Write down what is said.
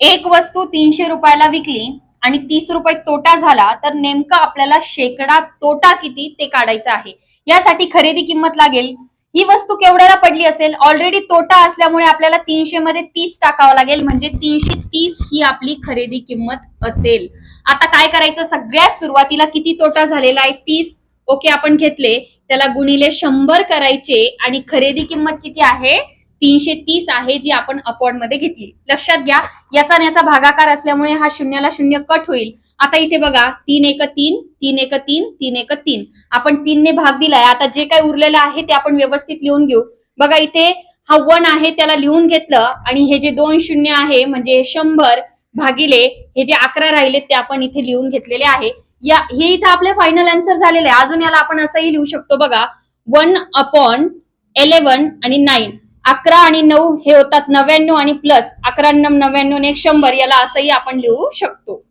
एक वस्तू तीनशे रुपयाला विकली आणि तीस रुपये तोटा झाला तर नेमका आपल्याला शेकडा तोटा किती ते काढायचा आहे? यासाठी खरेदी किंमत लागेल. ही वस्तू केवढ्याला पडली असेल? ऑलरेडी तोटा असल्यामुळे आपल्याला तीनशे मध्ये तीस टाकावं लागेल म्हणजे तीनशे तीस ही आपली खरेदी किंमत असेल. आता काय करायचं? सगळ्यात सुरुवातीला किती तोटा झालेला आहे? तीस. ओके आपण घेतले. त्याला गुणिले शंभर करायचे आणि खरेदी किंमत किती आहे? तीनशे तीस आहे जी आपण अपॉर्डमध्ये घेतली. लक्षात घ्या याचा याचा भागाकार असल्यामुळे हा शून्याला शून्य कट होईल. आता इथे बघा तीन एक तीन तीन एक तीन तीन एक तीन. आपण तीनने भाग दिलाय. आता जे काही उरलेलं आहे ते आपण व्यवस्थित लिहून घेऊ. बघा इथे हा वन आहे त्याला लिहून घेतलं आणि हे जे दोन शून्य आहे म्हणजे शंभर भागिले हे जे अकरा राहिले ते आपण इथे लिहून घेतलेले आहे. या हे इथं आपले फायनल आन्सर झालेले आहे. अजून याला आपण असंही लिहू शकतो बघा. वन अपॉन एलेवन आणि नाईन अकरा आणि नऊ हे होतात नव्याण्णव आणि प्लस अकरा नव्याण्णव ने एक शंभर याला असंही आपण लिहू शकतो.